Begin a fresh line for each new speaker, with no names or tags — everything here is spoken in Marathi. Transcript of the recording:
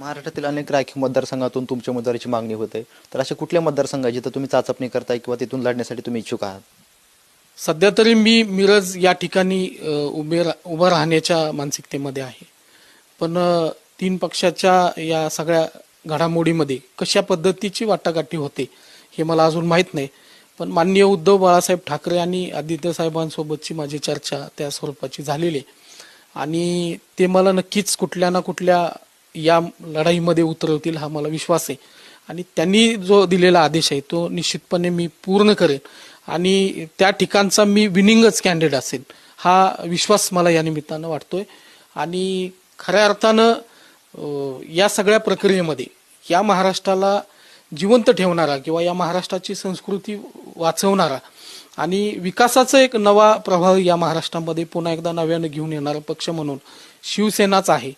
महाराष्ट्रातील अनेक राखीव मतदारसंघातून तुमच्या उमेदवारीची मागणी होते तर अशा कुठल्या मतदारसंघाची जिथं तुम्ही चाचपणी करताय किंवा तिथून लढण्यासाठी तुम्ही इच्छुक आहात?
सध्या तरी मी मिरज या ठिकाणी उभे रा- उभं राहण्याच्या मानसिकतेमध्ये आहे. पण तीन पक्षाच्या या सगळ्या घडामोडीमध्ये कशा पद्धतीची वाटाघाटी होते हे मला अजून माहीत नाही. पण माननीय उद्धव बाळासाहेब ठाकरे आणि आदित्य साहेबांसोबतची माझी चर्चा त्या स्वरूपाची झालेली आहे. आणि ते मला नक्कीच कुठल्या ना कुठल्या या लढाईमध्ये उतरवतील हा मला विश्वास आहे. आणि त्यांनी जो दिलेला आदेश आहे तो निश्चितपणे मी पूर्ण करेन. आणि त्या ठिकाणचा मी विनिंगच कॅन्डिडेट असेल हा विश्वास मला या निमित्तानं वाटतोय. आणि खऱ्या अर्थानं या सगळ्या प्रक्रियेमध्ये या महाराष्ट्राला जिवंत ठेवणारा किंवा या महाराष्ट्राची संस्कृती वाचवणारा आणि विकासाचा एक नवा प्रभाव या महाराष्ट्रामध्ये पुन्हा एकदा नव्यानं घेऊन येणारा पक्ष म्हणून शिवसेनाच आहे.